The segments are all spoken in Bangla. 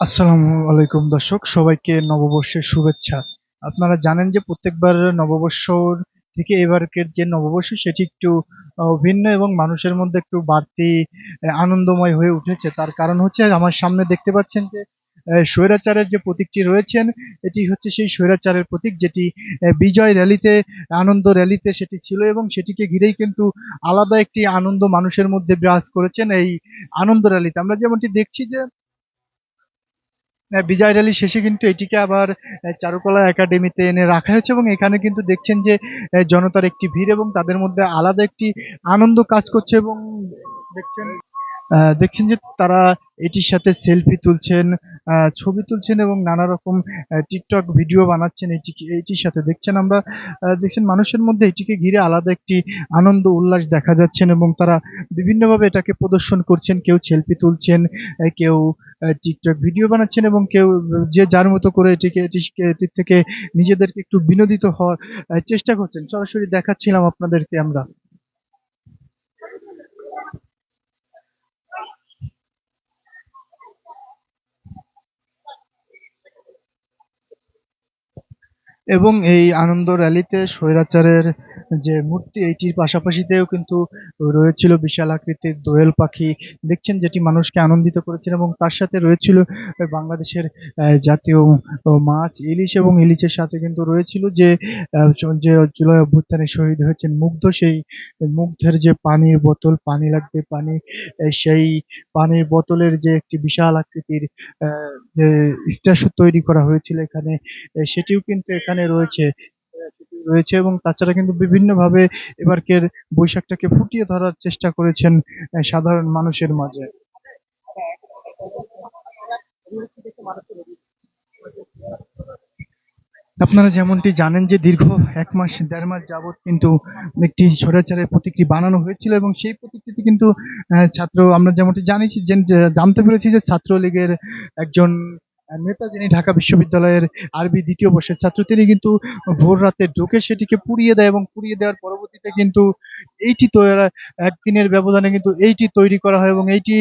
আসসালামু আলাইকুম দর্শক, সবাইকে নববর্ষের শুভেচ্ছা। আপনারা জানেন যে প্রত্যেকবার নববর্ষর থেকে এবারকের যে নববর্ষ, সেটি একটু ভিন্ন এবং মানুষের মধ্যে একটু বাড়তি আনন্দময় হয়ে উঠেছে। তার কারণ হচ্ছে, আমার সামনে দেখতে পাচ্ছেন যে স্বৈরাচারের যে প্রতীকটি রয়েছেন, এটি হচ্ছে সেই স্বৈরাচারের প্রতীক যেটি বিজয় র্যালিতে, আনন্দ র্যালিতে সেটি ছিল এবং সেটিকে ঘিরেই কিন্তু আলাদা একটি আনন্দ মানুষের মধ্যে বিরাজ করেছেন এই আনন্দ র্যালিতে। আমরা যেমনটি দেখছি যে বিজয় র্যালি শেষে কিন্তু এটিকে আবার চারুকলা একাডেমিতে এনে রাখা হয়েছে এবং এখানে কিন্তু দেখছেন যে জনতার একটি ভিড় এবং তাদের মধ্যে আলাদা একটি আনন্দ কাজ করছে এবং দেখছেন দেখছেন যে তারা এটির সাথে সেলফি তুলছেন ছবি তুলছেন এবং নানা রকম টিকটক ভিডিও বানাচ্ছেন এটি, এটির সাথে। দেখছেন আমরা দেখছেন মানুষের মধ্যে এটিকে ঘিরে আলাদা একটি আনন্দ উল্লাস দেখা যাচ্ছেন এবং তারা বিভিন্নভাবে এটাকে প্রদর্শন করছেন। কেউ সেলফি তুলছেন কেউ টিকটক ভিডিও বানাচ্ছেন এবং কেউ যে যার মতো করে এটিকে, এটি- এটির থেকে নিজেদেরকে একটু বিনোদিত হওয়ার চেষ্টা করছেন। সরাসরি দেখাচ্ছিলাম আপনাদেরকে আমরা। এবং এই আনন্দ র্যালিতে স্বৈরাচারের যে মূর্তি এইটির পাশাপাশিতেও কিন্তু রয়েছিল বিশাল আকৃতির দোয়েল পাখি। দেখছেন যেটি মানুষকে আনন্দিত করেছেন এবং তার সাথে রয়েছিল বাংলাদেশের জাতীয় মাছ ইলিশ এবং ইলিশের সাথে কিন্তু রয়েছিল যে যে জুলাই অভ্যুত্থানে শহীদ হয়েছেন মুগ্ধ সেই মুগ্ধের যে পানির বোতল, পানি লাগবে পানি সেই পানির বোতলের যে একটি বিশাল আকৃতির স্ট্যাচু তৈরি করা হয়েছিল এখানে সেটিও কিন্তু এখানে রয়েছে। রয়েছে এবং তাছাড়া কিন্তু বিভিন্নভাবে এবারকের বৈশাখটাকে ফুটিয়ে ধরার চেষ্টা করেছেন সাধারণ মানুষের মাঝে। আপনারা যেমনটি জানেন যে দীর্ঘ এক মাস, দেড় মাস যাবৎ কিন্তু একটি স্বৈরাচারের প্রতীকটি বানানো হয়েছিল এবং সেই প্রতীকটিতে কিন্তু ছাত্র, আমরা যেমনটি জানি জানতে পেরেছি যে ছাত্রলীগের একজন নেতা যিনি ঢাকা বিশ্ববিদ্যালয়ের আরবি দ্বিতীয় বর্ষের ছাত্র, তিনি কিন্তু ভোর রাতে ঢুকে সেটিকে পুড়িয়ে দেয় এবং পুড়িয়ে দেওয়ার পরবর্তীতে কিন্তু এইটি একদিনের ব্যবধানে কিন্তু এইটি তৈরি করা হয় এবং এইটি,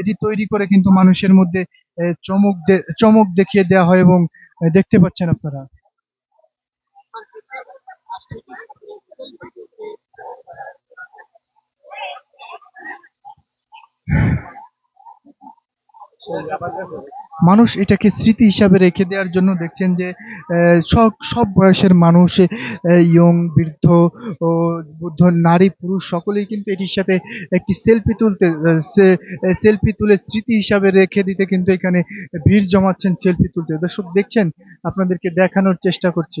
এটি তৈরি করে কিন্তু মানুষের মধ্যে চমক চমক দেখিয়ে দেওয়া হয় এবং দেখতে পাচ্ছেন আপনারা। মানুষ এটাকে স্মৃতি হিসাবে রেখে দেওয়ার জন্য দেখছেন যে সব সব বয়সের মানুষ ইয়ং, বৃদ্ধ ও বুদ্ধ, নারী, পুরুষ, সকলেই কিন্তু এটির সাথে একটি সেলফি তুলতে সেলফি তুলে স্মৃতি হিসাবে রেখে দিতে কিন্তু এখানে ভিড় জমাচ্ছেন সেলফি তুলতে। দর্শক দেখছেন, আপনাদেরকে দেখানোর চেষ্টা করছি।